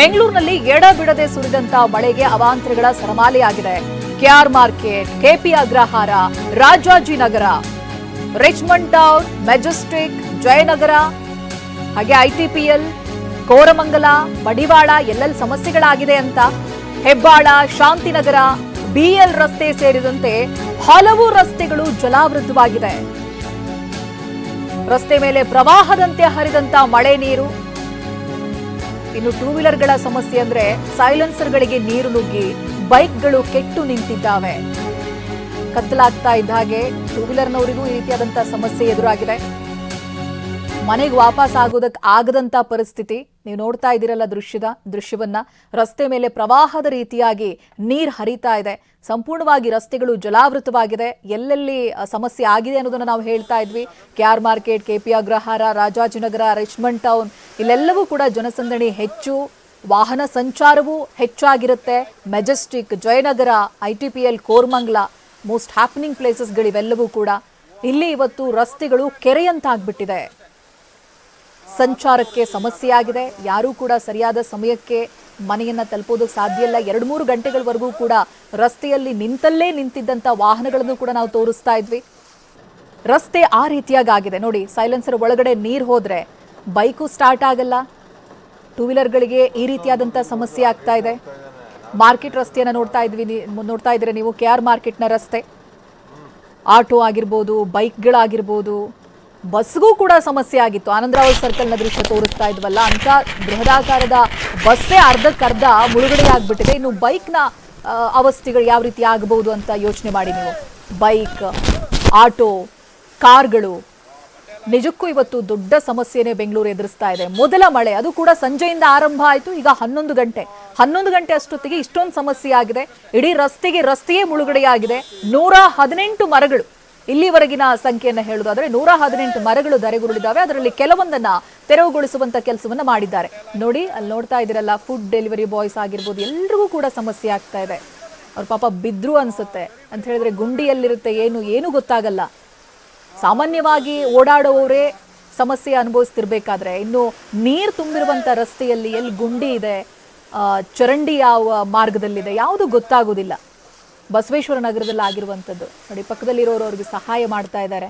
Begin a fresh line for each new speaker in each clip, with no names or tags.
ಬೆಂಗಳೂರಿನಲ್ಲಿ ಎಡ ಬಿಡದೆ ಸುರಿದಂತ ಮಳೆಗೆ ಅವಾಂತರಗಳ ಸರಮಾಲೆಯಾಗಿದೆ. KR market KP Agrahara Rajajinagar Richmond Town, Majestic, Jayanagar, ಹಾಗೆ ಐಟಿಪಿಎಲ್ ಕೋರಮಂಗಲ, ಮಡಿವಾಳ ಎಲ್ಲೆಲ್ಲಿ ಸಮಸ್ಯೆಗಳಾಗಿದೆ ಅಂತ ಹೆಬ್ಬಾಳ, ಶಾಂತಿನಗರ ಬಿಎಲ್ ರಸ್ತೆ ಸೇರಿದಂತೆ ಹಲವು ರಸ್ತೆಗಳು ಜಲಾವೃದ್ಧವಾಗಿದೆ ರಸ್ತೆ ಮೇಲೆ ಪ್ರವಾಹದಂತೆ ಹರಿದಂತ ಮಳೆ ನೀರು ಇನ್ನು ಟೂ ವೀಲರ್ಗಳ ಸಮಸ್ಯೆ ಅಂದ್ರೆ ಸೈಲೆನ್ಸರ್ಗಳಿಗೆ ನೀರು ನುಗ್ಗಿ ಬೈಕ್ಗಳು ಕೆಟ್ಟು ನಿಂತಿದ್ದಾವೆ. ಕತ್ತಲಾಗ್ತಾ ಇದ್ದ ಹಾಗೆ ಟೂ ವೀಲರ್ನವರಿಗೂ ಈ ರೀತಿಯಾದಂತಹ ಸಮಸ್ಯೆ ಎದುರಾಗಿದೆ. ಮನೆಗೆ ವಾಪಸ್ ಆಗೋದಕ್ಕೆ ಆಗದಂತ ಪರಿಸ್ಥಿತಿ ನೀವು ನೋಡ್ತಾ ಇದ್ದೀರಲ್ಲ ದೃಶ್ಯದ, ದೃಶ್ಯವನ್ನ. ರಸ್ತೆ ಮೇಲೆ ಪ್ರವಾಹದ ರೀತಿಯಾಗಿ ನೀರ್ ಹರಿತಾ ಇದೆ. ಸಂಪೂರ್ಣವಾಗಿ ರಸ್ತೆಗಳು ಜಲಾವೃತವಾಗಿದೆ. ಎಲ್ಲೆಲ್ಲಿ ಸಮಸ್ಯೆ ಆಗಿದೆ ಅನ್ನೋದನ್ನ ನಾವು ಹೇಳ್ತಾ ಇದ್ವಿ. K R market K P Agrahara Rajajinagar Richmond Town ಇಲ್ಲೆಲ್ಲವೂ ಕೂಡ ಜನಸಂದಣಿ ಹೆಚ್ಚು. ವಾಹನ ಸಂಚಾರವೂ ಹೆಚ್ಚಾಗಿರುತ್ತೆ. Majestic Jayanagar I T P L Koramangala most happening ಪ್ಲೇಸಸ್ಗಳಿವೆಲ್ಲವೂ ಕೂಡ. ಇಲ್ಲಿ ಇವತ್ತು ರಸ್ತೆಗಳು ಕೆರೆಯಂತಾಗ್ಬಿಟ್ಟಿದೆ. ಸಂಚಾರಕ್ಕೆ ಸಮಸ್ಯೆಯಾಗಿದೆ. ಯಾರೂ ಕೂಡ ಸರಿಯಾದ ಸಮಯಕ್ಕೆ ಮನೆಯನ್ನ ತಲುಪೋದಕ್ಕೆ ಸಾಧ್ಯ ಇಲ್ಲ. ಎರಡು ಮೂರು ಗಂಟೆಗಳವರೆಗೂ ಕೂಡ ರಸ್ತೆಯಲ್ಲಿ ನಿಂತಲ್ಲೇ ನಿಂತಿದ್ದಂಥ ವಾಹನಗಳನ್ನು ಕೂಡ ನಾವು ತೋರಿಸ್ತಾ ಇದ್ವಿ. ರಸ್ತೆ ಆ ರೀತಿಯಾಗಿ ಆಗಿದೆ. ನೋಡಿ, ಸೈಲೆನ್ಸರ್ ಒಳಗಡೆ ನೀರು ಹೋದರೆ ಬೈಕು ಸ್ಟಾರ್ಟ್ ಆಗಲ್ಲ. ಟೂ ವೀಲರ್ಗಳಿಗೆ ಈ ರೀತಿಯಾದಂಥ ಸಮಸ್ಯೆ ಆಗ್ತಾ ಇದೆ. ಮಾರ್ಕೆಟ್ ರಸ್ತೆಯನ್ನು ನೋಡ್ತಾ ಇದ್ವಿ. ನೋಡ್ತಾ ಇದ್ರೆ ನೀವು ಕೆ ಆರ್ ಮಾರ್ಕೆಟ್ನ ರಸ್ತೆ. ಆಟೋ ಆಗಿರ್ಬೋದು, ಬೈಕ್ಗಳಾಗಿರ್ಬೋದು ಬಸ್ಗೂ ಕೂಡ ಸಮಸ್ಯೆ ಆಗಿತ್ತು. ಆನಂದರಾವ್ ಸರ್ಕಲ್ನ ದೃಶ್ಯ ತೋರಿಸ್ತಾ ಇದ್ವಲ್ಲ, ಅಂತ ಬೃಹದಾಕಾರದ ಬಸ್ಸೇ ಅರ್ಧಕ್ಕರ್ಧ ಮುಳುಗಡೆ ಆಗ್ಬಿಟ್ಟಿದೆ. ಇನ್ನು ಬೈಕ್ನ ಅವಸ್ಥೆಗಳು ಯಾವ ರೀತಿ ಆಗಬಹುದು ಅಂತ ಯೋಚನೆ ಮಾಡಿ ನೀವು? ಬೈಕ್, ಆಟೋ, ಕಾರ್ಗಳು. ನಿಜಕ್ಕೂ ಇವತ್ತು ದೊಡ್ಡ ಸಮಸ್ಯೆನೇ ಬೆಂಗಳೂರು ಎದುರಿಸ್ತಾ ಇದೆ. ಮೊದಲ ಮಳೆ, ಅದು ಕೂಡ ಸಂಜೆಯಿಂದ ಆರಂಭ ಆಯಿತು. ಈಗ ಹನ್ನೊಂದು ಗಂಟೆ. ಹನ್ನೊಂದು ಗಂಟೆ ಅಷ್ಟೊತ್ತಿಗೆ ಇಷ್ಟೊಂದು ಸಮಸ್ಯೆ ಆಗಿದೆ. ಇಡೀ ರಸ್ತೆಗೆ ರಸ್ತೆಯೇ ಮುಳುಗಡೆಯಾಗಿದೆ. ನೂರ ಹದಿನೆಂಟು ಮರಗಳು ಇಲ್ಲಿವರೆಗಿನ ಸಂಖ್ಯೆಯನ್ನು ಹೇಳುವುದಾದ್ರೆ ನೂರ ಹದಿನೆಂಟು ಮರಗಳು ಧರೆಗುರುಳಿದಾವೆ. ಅದರಲ್ಲಿ ಕೆಲವೊಂದನ್ನ ತೆರವುಗೊಳಿಸುವಂತ ಕೆಲಸವನ್ನ ಮಾಡಿದ್ದಾರೆ. ನೋಡಿ, ಅಲ್ಲಿ ನೋಡ್ತಾ ಇದ್ದೀರಲ್ಲ ಫುಡ್ ಡೆಲಿವರಿ ಬಾಯ್ಸ್ ಆಗಿರ್ಬೋದು, ಎಲ್ರಿಗೂ ಕೂಡ ಸಮಸ್ಯೆ ಆಗ್ತಾ ಇದೆ. ಅವ್ರ ಪಾಪ ಬಿದ್ರು ಅನ್ಸುತ್ತೆ. ಅಂತ ಹೇಳಿದ್ರೆ ಗುಂಡಿಯಲ್ಲಿರುತ್ತೆ, ಏನು ಏನು ಗೊತ್ತಾಗಲ್ಲ. ಸಾಮಾನ್ಯವಾಗಿ ಓಡಾಡುವವರೇ ಸಮಸ್ಯೆ ಅನುಭವಿಸ್ತಿರ್ಬೇಕಾದ್ರೆ, ಇನ್ನು ನೀರು ತುಂಬಿರುವಂತ ರಸ್ತೆಯಲ್ಲಿ ಎಲ್ಲಿ ಗುಂಡಿ ಇದೆ ಚರಂಡಿ ಯಾವ ಮಾರ್ಗದಲ್ಲಿದೆ, ಯಾವುದು ಗೊತ್ತಾಗೋದಿಲ್ಲ. ಬಸವೇಶ್ವರ ನಗರದಲ್ಲಿ ಆಗಿರುವಂಥದ್ದು. ನೋಡಿ, ಪಕ್ಕದಲ್ಲಿರೋರು ಅವ್ರಿಗೆ ಸಹಾಯ ಮಾಡ್ತಾ ಇದ್ದಾರೆ.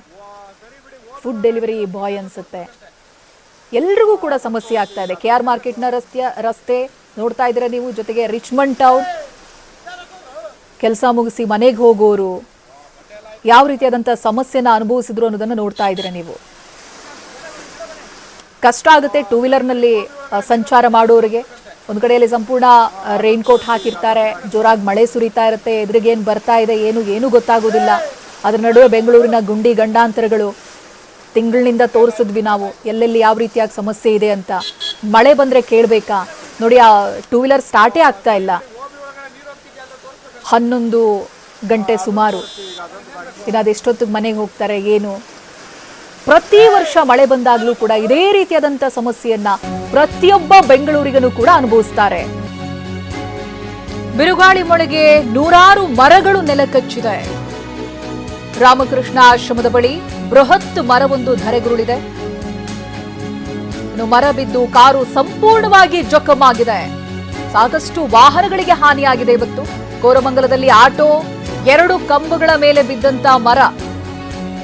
ಫುಡ್ ಡೆಲಿವರಿ ಬಾಯ್ ಅನ್ಸುತ್ತೆ. ಎಲ್ರಿಗೂ ಕೂಡ ಸಮಸ್ಯೆ ಆಗ್ತಾ ಇದೆ. ಕೆ ಆರ್ ಮಾರ್ಕೆಟ್ನ ರಸ್ತೆಯ, ರಸ್ತೆ ನೋಡ್ತಾ ಇದ್ದೀರಾ ನೀವು? ಜೊತೆಗೆ ರಿಚ್ಮಂಡ್ ಟೌನ್ ಕೆಲಸ ಮುಗಿಸಿ ಮನೆಗೆ ಹೋಗೋರು. ಯಾವ ರೀತಿಯಾದಂಥ ಸಮಸ್ಯೆನ ಅನುಭವಿಸಿದ್ರು ಅನ್ನೋದನ್ನು ನೋಡ್ತಾ ಇದ್ದೀರಾ ನೀವು? ಕಷ್ಟ ಆಗುತ್ತೆ ಟೂ ವೀಲರ್ನಲ್ಲಿ ಸಂಚಾರ ಮಾಡೋರಿಗೆ. ಒಂದು ಕಡೆಯಲ್ಲಿ ಸಂಪೂರ್ಣ ರೈನ್ ಕೋಟ್ ಹಾಕಿರ್ತಾರೆ. ಜೋರಾಗಿ ಮಳೆ ಸುರಿತಾ ಇರುತ್ತೆ. ಎದುರಿಗೇನು ಬರ್ತಾ ಇದೆ, ಏನು ಏನು ಗೊತ್ತಾಗೋದಿಲ್ಲ. ಅದ್ರ ನಡುವೆ ಬೆಂಗಳೂರಿನ ಗುಂಡಿ ಗಂಡಾಂತರಗಳು ತಿಂಗಳಿನಿಂದ ತೋರಿಸಿದ್ವಿ ನಾವು. ಎಲ್ಲೆಲ್ಲಿ ಯಾವ ರೀತಿಯಾಗಿ ಸಮಸ್ಯೆ ಇದೆ ಅಂತ. ಮಳೆ ಬಂದರೆ ಕೇಳಬೇಕಾ? ನೋಡಿ, ಆ ಟೂ ವೀಲರ್ ಸ್ಟಾರ್ಟೇ ಆಗ್ತಾ ಇಲ್ಲ. ಹನ್ನೊಂದು ಗಂಟೆ ಸುಮಾರು. ಇನ್ನು ಅದೆಷ್ಟೊತ್ತಿಗೆ ಮನೆಗೆ ಹೋಗ್ತಾರೆ, ಏನು? ಪ್ರತಿ ವರ್ಷ ಮಳೆ ಬಂದಾಗಲೂ ಕೂಡ ಇದೇ ರೀತಿಯಾದಂಥ ಸಮಸ್ಯೆಯನ್ನ ಪ್ರತಿಯೊಬ್ಬ ಬೆಂಗಳೂರಿಗನು ಕೂಡ ಅನುಭವಿಸ್ತಾರೆ. ಬಿರುಗಾಳಿ ಮೊಳಗೆ ನೂರಾರು ಮರಗಳು ನೆಲಕಚ್ಚಿದೆ. ರಾಮಕೃಷ್ಣ ಆಶ್ರಮದ ಬಳಿ ಬೃಹತ್ ಮರವೊಂದು ಧರೆಗುರುಳಿದೆ. ಮರ ಬಿದ್ದು ಕಾರು ಸಂಪೂರ್ಣವಾಗಿ ಜಖಮಾಗಿದೆ. ಸಾಕಷ್ಟು ವಾಹನಗಳಿಗೆ ಹಾನಿಯಾಗಿದೆ ಇವತ್ತು. ಕೋರಮಂಗಲದಲ್ಲಿ ಆಟೋ ಎರಡು ಕಂಬಗಳ ಮೇಲೆ ಬಿದ್ದಂತ ಮರ.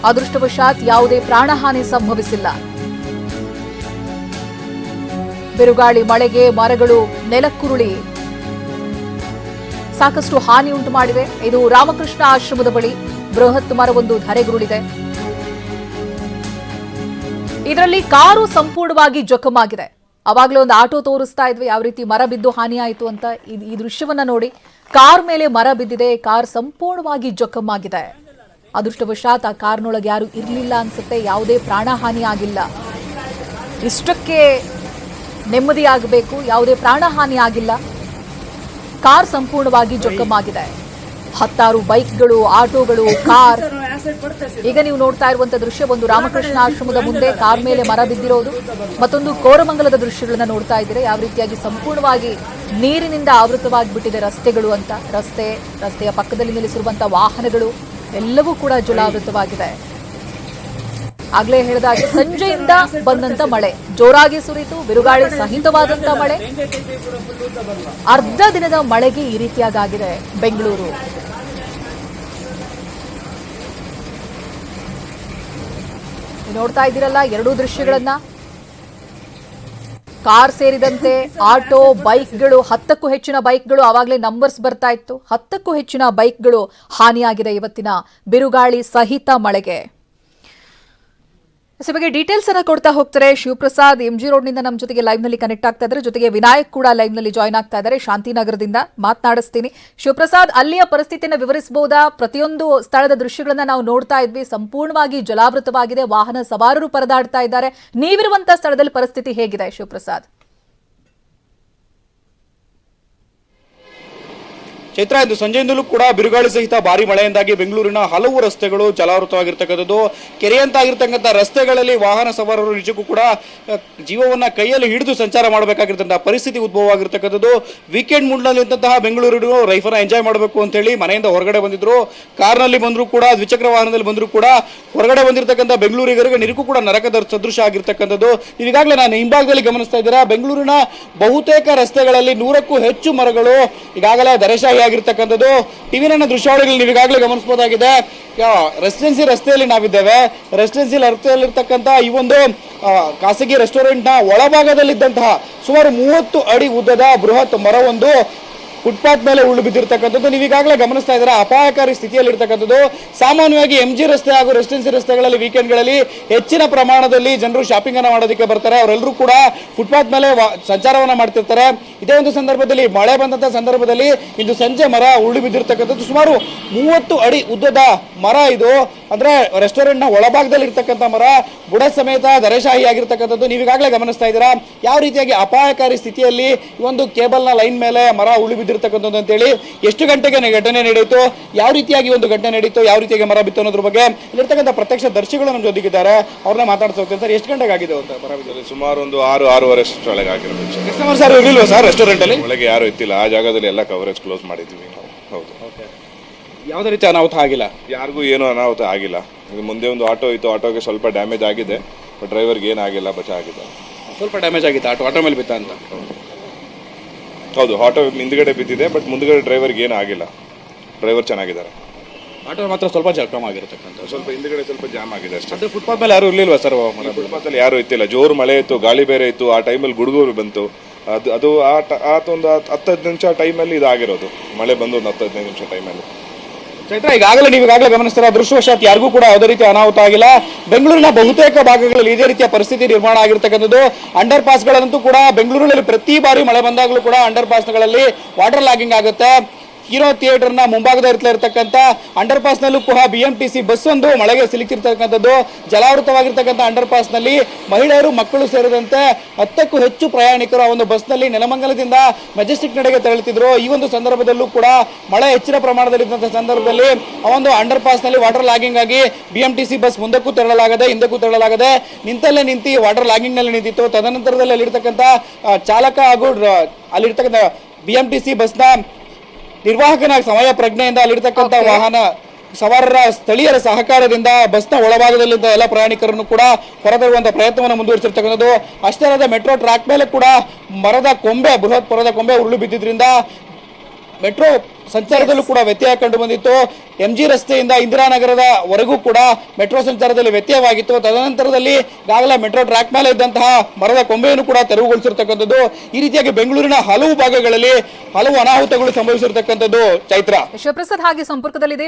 ಅದೃಷ್ಟವಶಾತ್ ಯಾವುದೇ ಪ್ರಾಣಹಾನಿ ಸಂಭವಿಸಿಲ್ಲ. ಬಿರುಗಾಳಿ, ಮಳೆಗೆ ಮರಗಳು ನೆಲಕ್ಕುರುಳಿ. ಸಾಕಷ್ಟು ಹಾನಿ ಉಂಟು ಮಾಡಿದೆ. ಇದು ರಾಮಕೃಷ್ಣ ಆಶ್ರಮದ ಬಳಿ ಬೃಹತ್ ಮರವೊಂದು ಧರೆಗುರುಳಿದೆ. ಇದರಲ್ಲಿ ಕಾರು ಸಂಪೂರ್ಣವಾಗಿ ಜಖಮಾಗಿದೆ. ಅವಾಗಲೇ ಒಂದು ಆಟೋ ತೋರಿಸ್ತಾ ಇದ್ವಿ, ಯಾವ ರೀತಿ ಮರ ಬಿದ್ದು ಹಾನಿಯಾಯಿತು ಅಂತ. ಈ- ದೃಶ್ಯವನ್ನ ನೋಡಿ ಕಾರ್ ಮೇಲೆ ಮರ ಬಿದ್ದಿದೆ, ಕಾರ್ ಸಂಪೂರ್ಣವಾಗಿ ಜಖಮಾಗಿದೆ. ಅದೃಷ್ಟವಶಾತ್ ಆ ಕಾರ್ನೊಳಗೆ ಯಾರು ಇರಲಿಲ್ಲ ಅನ್ಸುತ್ತೆ, ಯಾವುದೇ ಪ್ರಾಣಹಾನಿ ಆಗಿಲ್ಲ ಇಷ್ಟಕ್ಕೆ ನೆಮ್ಮದಿ ಆಗಬೇಕು ಯಾವುದೇ ಪ್ರಾಣಹಾನಿ ಆಗಿಲ್ಲ ಕಾರ್ ಸಂಪೂರ್ಣವಾಗಿ ಜೊಕ್ಕಮಾಗಿದೆ ಹತ್ತಾರು ಬೈಕ್ಗಳು, ಆಟೋಗಳು, ಕಾರ್. ಈಗ ನೀವು ನೋಡ್ತಾ ಇರುವಂತ ದೃಶ್ಯ ಒಂದು ರಾಮಕೃಷ್ಣ ಆಶ್ರಮದ ಮುಂದೆ ಕಾರ್ ಮೇಲೆ ಮರ ಬಿದ್ದಿರೋದು. ಮತ್ತೊಂದು ಕೋರಮಂಗಲದ ದೃಶ್ಯಗಳನ್ನ ನೋಡ್ತಾ ಇದ್ದೀರಾ? ಯಾವ ರೀತಿಯಾಗಿ ಸಂಪೂರ್ಣವಾಗಿ ನೀರಿನಿಂದ ಆವೃತವಾಗಿಬಿಟ್ಟಿದೆ ರಸ್ತೆಗಳು ಅಂತ. ರಸ್ತೆ, ರಸ್ತೆಯ ಪಕ್ಕದಲ್ಲಿ ನಿಲ್ಲಿಸಿರುವಂತಹ ವಾಹನಗಳು. ಎಲ್ಲವೂ ಕೂಡ ಜಲಾವೃತವಾಗಿದೆ ಆಗ್ಲೇ ಹೇಳಿದಾಗ ಸಂಜೆಯಿಂದ ಬಂದಂತ ಮಳೆ. ಜೋರಾಗಿ ಸುರಿತು ಬಿರುಗಾಳಿ ಸಹಿತವಾದಂತ ಮಳೆ. ಅರ್ಧ ದಿನದ ಮಳೆಗೆ ಈ ರೀತಿಯಾಗಿದೆ ಬೆಂಗಳೂರು. ನೋಡ್ತಾ ಇದ್ದೀರಲ್ಲ, ಎರಡೂ ದೃಶ್ಯಗಳನ್ನ. ಕಾರ್ ಸೇರಿದಂತೆ ಆಟೋ, ಬೈಕ್ಗಳು, ಹತ್ತಕ್ಕೂ ಹೆಚ್ಚಿನ ಬೈಕ್ಗಳು ಆವಾಗಲೇ ನಂಬರ್ಸ್ ಬರ್ತಾ ಇತ್ತು. ಹತ್ತಕ್ಕೂ ಹೆಚ್ಚಿನ ಬೈಕ್ಗಳು ಹಾನಿಯಾಗಿದೆ ಇವತ್ತಿನ ಬಿರುಗಾಳಿ ಸಹಿತ ಮಳೆಗೆ. ಇದ್ರ ಬಗ್ಗೆ ಡೀಟೇಲ್ಸ್ ಅನ್ನ ಕೊಡ್ತಾ ಹೋಗ್ತಾರೆ. ಶಿವಪ್ರಸಾದ್ ಎಂ ಜಿ ರೋಡ್ನಿಂದ ನಮ್ಮ ಜೊತೆಗೆ ಲೈವ್ನಲ್ಲಿ ಕನೆಕ್ಟ್ ಆಗ್ತಾ ಇದ್ದಾರೆ. ಜೊತೆಗೆ ವಿನಾಯಕ್ ಕೂಡ ಲೈವ್ನಲ್ಲಿ ಜಾಯ್ನ್ ಆಗ್ತಾ ಇದ್ದಾರೆ. ಶಾಂತಿನಗರದಿಂದ ಮಾತನಾಡಿಸ್ತೀನಿ. ಶಿವಪ್ರಸಾದ್, ಅಲ್ಲಿಯ ಪರಿಸ್ಥಿತಿಯನ್ನು ವಿವರಿಸಬಹುದಾ ಪ್ರತಿಯೊಂದು ಸ್ಥಳದ ದೃಶ್ಯಗಳನ್ನ ನಾವು ನೋಡ್ತಾ ಇದ್ವಿ. ಸಂಪೂರ್ಣವಾಗಿ ಜಲಾವೃತವಾಗಿದೆ. ವಾಹನ ಸವಾರರು ಪರದಾಡ್ತಾ ಇದ್ದಾರೆ. ನೀವಿರುವಂತಹ ಸ್ಥಳದಲ್ಲಿ ಪರಿಸ್ಥಿತಿ ಹೇಗಿದೆ ಶಿವಪ್ರಸಾದ್?
ಚೈತ್ರ, ಇಂದು ಸಂಜೆಯಿಂದಲೂ ಕೂಡ ಬಿರುಗಾಳಿ ಸಹಿತ ಭಾರಿ ಮಳೆಯಿಂದಾಗಿ ಬೆಂಗಳೂರಿನ ಹಲವು ರಸ್ತೆಗಳು ಜಲಾವೃತವಾಗಿರ್ತಕ್ಕಂಥದ್ದು. ಕೆರೆಯಂತಾಗಿರ್ತಕ್ಕಂಥ ರಸ್ತೆಗಳಲ್ಲಿ ವಾಹನ ಸವಾರರು ನಿಜಕ್ಕೂ ಕೂಡ ಜೀವವನ್ನ ಕೈಯಲ್ಲಿ ಹಿಡಿದು ಸಂಚಾರ ಮಾಡಬೇಕಾಗಿರ್ತಕ್ಕಂಥ ಪರಿಸ್ಥಿತಿ ಉದ್ಭವ ಆಗಿರ್ತಕ್ಕಂಥದ್ದು ವೀಕೆಂಡ್ ಮೂಡ್ನಲ್ಲಿ ಇದ್ದಂತಹ ಬೆಂಗಳೂರಿನ ರೈಫನ್ನ ಎಂಜಾಯ್ ಮಾಡಬೇಕು ಅಂತ ಹೇಳಿ ಮನೆಯಿಂದ ಹೊರಗಡೆ ಬಂದಿದ್ರು. ಕಾರ್ನಲ್ಲಿ ಬಂದ್ರು ಕೂಡ, ದ್ವಿಚಕ್ರ ವಾಹನದಲ್ಲಿ ಬಂದ್ರು ಕೂಡ, ಹೊರಗಡೆ ಬಂದಿರತಕ್ಕಂಥ ಬೆಂಗಳೂರಿಗರಿಗೆ ನಿರಕ್ಕೂ ಕೂಡ ನರಕದ ಸದೃಶ ಆಗಿರ್ತಕ್ಕಂಥದ್ದು. ಈಗಾಗಲೇ ನಾನು ಹಿಂಭಾಗದಲ್ಲಿ ಗಮನಿಸ್ತಾ ಇದ್ದೀರಾ, ಬೆಂಗಳೂರಿನ ಬಹುತೇಕ ರಸ್ತೆಗಳಲ್ಲಿ ನೂರಕ್ಕೂ ಹೆಚ್ಚು ಮರಗಳು ಈಗಾಗಲೇ ದರೆಶಾಹಿ ಆಗಿರ್ತಕ್ಕಂಥದ್ದು. ಟಿವಿನ ದೃಶ್ಯಾವಳಿಗಳು ನೀವು ಈಗಾಗಲೇ ಗಮನಿಸಬಹುದಾಗಿದೆ. ರೆಸಿಡೆನ್ಸಿ ರಸ್ತೆಯಲ್ಲಿ ನಾವಿದ್ದೇವೆ. ರೆಸಿಡೆನ್ಸಿ ರಸ್ತೆಯಲ್ಲಿರ್ತಕ್ಕಂಥ ಈ ಒಂದು ಖಾಸಗಿ ಖಾಸಗಿ ರೆಸ್ಟೋರೆಂಟ್ನ ಒಳಭಾಗದಲ್ಲಿದ್ದಂತಹ ಸುಮಾರು ಮೂವತ್ತು ಅಡಿ ಉದ್ದದ ಬೃಹತ್ ಮರವೊಂದು ಫುಟ್ಪಾತ್ ಮೇಲೆ ಉಳ್ಳು ಬಿದ್ದಿರ್ತಕ್ಕಂಥದ್ದು. ನೀವು ಈಗಾಗಲೇ ಗಮನಿಸ್ತಾ ಇದ್ದೀರಾ, ಅಪಾಯಕಾರಿ ಸ್ಥಿತಿಯಲ್ಲಿರ್ತಕ್ಕಂಥದ್ದು. ಸಾಮಾನ್ಯವಾಗಿ ಎಂ ಜಿ ರಸ್ತೆ ಹಾಗೂ ರೆಸಿಡೆನ್ಸಿ ರಸ್ತೆಗಳಲ್ಲಿ ವೀಕೆಂಡ್ಗಳಲ್ಲಿ ಹೆಚ್ಚಿನ ಪ್ರಮಾಣದಲ್ಲಿ ಜನರು ಶಾಪಿಂಗ್ ಅನ್ನು ಮಾಡೋದಕ್ಕೆ ಬರ್ತಾರೆ. ಅವರೆಲ್ಲರೂ ಕೂಡ ಫುಟ್ಪಾತ್ ಮೇಲೆ ಸಂಚಾರವನ್ನು ಮಾಡ್ತಿರ್ತಾರೆ. ಇದೇ ಒಂದು ಸಂದರ್ಭದಲ್ಲಿ, ಮಳೆ ಬಂದಂತ ಸಂದರ್ಭದಲ್ಲಿ ಇಂದು ಸಂಜೆ ಮರ ಉಳ್ಳು ಬಿದ್ದಿರ್ತಕ್ಕಂಥದ್ದು. ಸುಮಾರು ಮೂವತ್ತು ಅಡಿ ಉದ್ದದ ಮರ ಇದು. ಅಂದ್ರೆ ರೆಸ್ಟೋರೆಂಟ್ನ ಒಳಭಾಗದಲ್ಲಿ ಇರ್ತಕ್ಕಂಥ ಮರ ಬುಡ ಸಮೇತ ದರೆಶಾಹಿ ಆಗಿರ್ತಕ್ಕಂಥದ್ದು ನೀವು ಈಗಾಗಲೇ ಗಮನಿಸ್ತಾ ಇದ್ದೀರಾ, ಯಾವ ರೀತಿಯಾಗಿ ಅಪಾಯಕಾರಿ ಸ್ಥಿತಿಯಲ್ಲಿ ಒಂದು ಕೇಬಲ್ನ ಲೈನ್ ಮೇಲೆ ಮರ ಉಳಿ ಬಿದ್ದಿರ್ತಕ್ಕಂಥದ್ದು ಅಂತೇಳಿ ಎಷ್ಟು ಗಂಟೆಗೆ ಘಟನೆ ನಡೆಯಿತು ಯಾವ ರೀತಿಯಾಗಿ ಒಂದು ಘಟನೆ ನಡೆಯಿತು ಯಾವ ರೀತಿಯಾಗಿ ಮರ ಬಿತ್ತು ಅನ್ನೋದ್ರ ಬಗ್ಗೆ ಇಲ್ಲಿರ್ತಕ್ಕಂಥ ಪ್ರತ್ಯಕ್ಷ ದರ್ಶಿಗಳು ನಮ್ಮ ಜೊತೆಗಿದ್ದಾರೆ. ಅವ್ರನ್ನ ಮಾತಾಡ್ತಾ ಹೋಗ್ತೀನಿ ಸರ್ ಎಷ್ಟು ಗಂಟೆಗೆ ಆಗಿದೆ ಅಂತ ಮರ ಬಿದ್ದು?
ಸುಮಾರು ಒಂದು ಆರು ಆರೂವರೆ ಅಷ್ಟರೊಳಗೆ ಆಗಿರಬೇಕು ಸರ್
ಕಸ್ಟಮರ್ ಸರ್ ಇರ್ಲಿಲ್ವಾ ಸರ್ ರೆಸ್ಟೋರೆಂಟ್ ಅಲ್ಲಿ?
ಒಳಗೆ ಯಾರು ಇತ್ತಿಲ್ಲ ಆ ಜಾಗದಲ್ಲಿ ಎಲ್ಲ ಕವರೇಜ್ ಕ್ಲೋಸ್ ಮಾಡಿದ್ವಿ ನಾವು. ಹೌದು.
ಯಾವುದೇ ರೀತಿ ಅನಾಹುತ ಆಗಿಲ್ಲ?
ಯಾರಿಗೂ ಏನು ಅನಾಹುತ ಆಗಿಲ್ಲ. ಮುಂದೆ ಒಂದು ಆಟೋ ಇತ್ತು. ಆಟೋಗೆ ಸ್ವಲ್ಪ ಡ್ಯಾಮೇಜ್ ಆಗಿದೆ. ಬಟ್ ಡ್ರೈವರ್ಗೆ ಏನಾಗಿಲ್ಲ ಬಚ ಆಗಿದೆ.
ಸ್ವಲ್ಪ ಡ್ಯಾಮೇಜ್ ಆಗಿತ್ತು? ಆಟೋ ಆಟೋ ಮೇಲೆ ಬಿತ್ತ ಅಂತ?
ಹೌದು ಆಟೋ ಹಿಂದ್ಗಡೆ ಬಿದ್ದಿದೆ ಬಟ್ ಮುಂದ್ಗಡೆ ಡ್ರೈವರ್ಗೆ ಏನು ಆಗಿಲ್ಲ. ಡ್ರೈವರ್ ಚೆನ್ನಾಗಿದ್ದಾರೆ.
ಆಟೋ ಮಾತ್ರ ಸ್ವಲ್ಪ ಜಖಮ್ ಆಗಿರತಕ್ಕಂಥ
ಸ್ವಲ್ಪ ಹಿಂದ್ಗಡೆ ಸ್ವಲ್ಪ ಜಾಮ್ ಆಗಿದೆ ಅಷ್ಟೇ.
ಅದೇ ಫುಟ್ಪಾತ್ ಮೇಲೆ ಯಾರು ಇರ್ಲಿಲ್ವಾ ಸರ್
ಫುಟ್ಪಾತಲ್ಲಿ ಯಾರು ಇತ್ತಿಲ್ಲ ಜೋರು ಮಳೆ ಇತ್ತು ಗಾಳಿ ಬೇರೆ ಇತ್ತು ಆ ಟೈಮಲ್ಲಿ ಗುಡುಗೂರು ಬಂತು. ಅದು ಅದು ಆ ಟ- ಆತೊಂದು ಹತ್ತು ಹದಿನೈದು ನಿಮಿಷ ಟೈಮಲ್ಲಿ ಇದಾಗಿರೋದು. ಮಳೆ ಬಂದು ಒಂದು ಹತ್ತು ಹದಿನೈದು ನಿಮಿಷ ಟೈಮಲ್ಲಿ
ಚೈತ್ರ, ಈಗಾಗಲೇ ನೀವು ಈಗಾಗಲೇ ಗಮನಿಸ್ತೀರ ಅದೃಷ್ಟವಶಾತ್ ಯಾರಿಗೂ ಕೂಡ ಯಾವುದೇ ರೀತಿ ಅನಾಹುತ ಆಗಿಲ್ಲ. ಬೆಂಗಳೂರಿನ ಬಹುತೇಕ ಭಾಗಗಳಲ್ಲಿ ಇದೇ ರೀತಿಯ ಪರಿಸ್ಥಿತಿ ನಿರ್ಮಾಣ ಆಗಿರ್ತಕ್ಕಂಥದ್ದು. ಅಂಡರ್ ಪಾಸ್ಗಳಂತೂ ಕೂಡ ಬೆಂಗಳೂರಿನಲ್ಲಿ ಪ್ರತಿ ಬಾರಿ ಮಳೆ ಬಂದಾಗಲೂ ಕೂಡ ಅಂಡರ್ ಪಾಸ್ಗಳಲ್ಲಿ ವಾಟರ್ ಲಾಗಿಂಗ್ ಆಗುತ್ತೆ. ಹೀರೋ ಥಿಯೇಟರ್ನ ಮುಂಭಾಗದ ಇರ್ತಕ್ಕಂಥ ಅಂಡರ್ ಪಾಸ್ನಲ್ಲೂ ಕೂಡ B M T C bus ಒಂದು ಮಳೆಗೆ ಸಿಲುಕಿರ್ತಕ್ಕಂಥದ್ದು, ಜಲಾವೃತವಾಗಿರ್ತಕ್ಕಂಥ ಅಂಡರ್ ಪಾಸ್ನಲ್ಲಿ ಮಹಿಳೆಯರು, ಮಕ್ಕಳು ಸೇರಿದಂತೆ ಹತ್ತಕ್ಕೂ ಹೆಚ್ಚು ಪ್ರಯಾಣಿಕರು ಆ ಒಂದು ಬಸ್ನಲ್ಲಿ ನೆಲಮಂಗಲದಿಂದ ಮೆಜೆಸ್ಟಿಕ್ ನಡೆಗೆ ತೆರಳುತ್ತಿದ್ರು. ಈ ಒಂದು ಸಂದರ್ಭದಲ್ಲೂ ಕೂಡ ಮಳೆ ಹೆಚ್ಚಿನ ಪ್ರಮಾಣದಲ್ಲಿದ್ದಂಥ ಸಂದರ್ಭದಲ್ಲಿ ಆ ಒಂದು ಅಂಡರ್ ಪಾಸ್ನಲ್ಲಿ ವಾಟರ್ ಲಾಗಿಂಗ್ ಆಗಿ B M T C bus ಮುಂದಕ್ಕೂ ತೆರಳಲಾಗದೆ, ಹಿಂದಕ್ಕೂ ತೆರಳಲಾಗದೆ ನಿಂತಲ್ಲೇ ನಿಂತು ವಾಟರ್ ಲಾಗಿಂಗ್ನಲ್ಲಿ ನಿಂತಿತ್ತು. ತದನಂತರದಲ್ಲಿ ಅಲ್ಲಿರ್ತಕ್ಕಂಥ ಚಾಲಕ ಹಾಗೂ ಅಲ್ಲಿರ್ತಕ್ಕಂಥ ಬಿ ಎಂ ಟಿ ಸಿ ಬಸ್ನ ನಿರ್ವಾಹಕನ ಸಮಯ ಪ್ರಜ್ಞೆಯಿಂದ ಅಲ್ಲಿರ್ತಕ್ಕಂಥ ವಾಹನ ಸವಾರರ ಸ್ಥಳೀಯರ ಸಹಕಾರದಿಂದ ಬಸ್ನ ಒಳಭಾಗದಲ್ಲಿದ್ದ ಎಲ್ಲ ಪ್ರಯಾಣಿಕರನ್ನು ಕೂಡ ಹೊರತರುವಂತ ಪ್ರಯತ್ನವನ್ನು ಮುಂದುವರಿಸಿರ್ತಕ್ಕಂಥದ್ದು. ಅಷ್ಟೇ ಅಲ್ಲದೆ ಮೆಟ್ರೋ ಟ್ರ್ಯಾಕ್ ಮೇಲೆ ಕೂಡ ಮರದ ಕೊಂಬೆ ಬೃಹತ್ ಮರದ ಕೊಂಬೆ ಉರುಳು ಬಿದ್ದಿದ್ರಿಂದ ಮೆಟ್ರೋ ಸಂಚಾರದಲ್ಲೂ ಕೂಡ ವ್ಯತ್ಯಯ ಕಂಡು ಬಂದಿತ್ತು. ಎಂ ಜಿ ರಸ್ತೆಯಿಂದ ಇಂದಿರಾನಗರದ ವರೆಗೂ ಕೂಡ ಮೆಟ್ರೋ ಸಂಚಾರದಲ್ಲಿ ವ್ಯತ್ಯಯವಾಗಿತ್ತು. ತದನಂತರದಲ್ಲಿ ಈಗಾಗಲೇ ಮೆಟ್ರೋ ಟ್ರ್ಯಾಕ್ ಮೇಲೆ ಇದ್ದಂತಹ ಮರದ ಕೊಂಬೆಯನ್ನು ಕೂಡ ತೆರವುಗೊಳಿಸಿರ್ತಕ್ಕಂಥದ್ದು. ಈ ರೀತಿಯಾಗಿ ಬೆಂಗಳೂರಿನ ಹಲವು ಭಾಗಗಳಲ್ಲಿ ಹಲವು ಅನಾಹುತಗಳು ಸಂಭವಿಸಿರ್ತಕ್ಕಂಥದ್ದು ಚೈತ್ರ.
ಶಿವಪ್ರಸಾದ್ ಹಾಗೆ ಸಂಪರ್ಕದಲ್ಲಿದೆ.